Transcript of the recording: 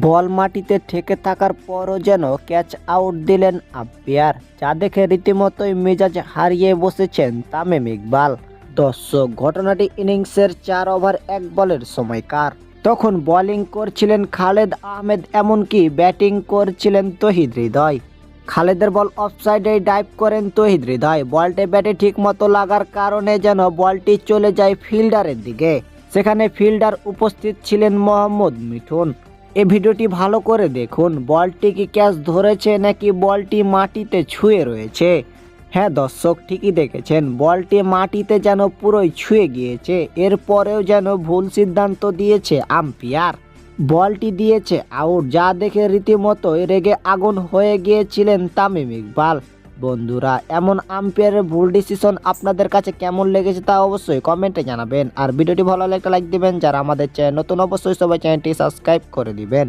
বল মাটিতে ঠেকে থাকার পরও যেন ক্যাচ আউট দিলেন আম্পায়ার যা দেখে রীতিমতোই মেজাজ হারিয়ে বসেছেন তামিম ইকবাল। দর্শক, ঘটনাটি ইনিংসের চার ওভার এক বলের সময়কার। তখন বোলিং করছিলেন খালেদ আহমেদ, এমনকি ব্যাটিং করছিলেন তহিদ হৃদয়। খালেদের বল অফসাইডে ডাইভ করেন তহিদ হৃদয়। বলটি ব্যাটে ঠিক মতো লাগার কারণে যেন বলটি চলে যায় ফিল্ডারের দিকে। সেখানে ফিল্ডার উপস্থিত ছিলেন মোহাম্মদ মিঠুন। এই ভিডিওটি ভালো করে দেখুন। বলটি কি ক্যাচ ধরেছে নাকি বলটি মাটিতে ছুঁয়ে রয়েছে? হ্যাঁ দর্শক ঠিকই দেখেছেন, বলটি মাটিতে যেন পুরোই ছুঁয়ে গিয়েছে, এরপরেও যেন ভুল সিদ্ধান্ত দিয়েছে আম্পায়ার। বলটি দিয়েছে আউট, যা দেখে রীতিমতোই রেগে আগুন হয়ে গিয়েছিলেন তামিম ইকবাল। বন্ধুরা, এমন আম্পায়ারের ভুল ডিসিশন আপনাদের কাছে কেমন লেগেছে তা অবশ্যই কমেন্টে জানাবেন। আর ভিডিওটি ভালো লাগলে একটা লাইক দিবেন, যারা আমাদের চ্যানেল নতুন অবশ্যই সবাই চ্যানেলটি সাবস্ক্রাইব করে দিবেন।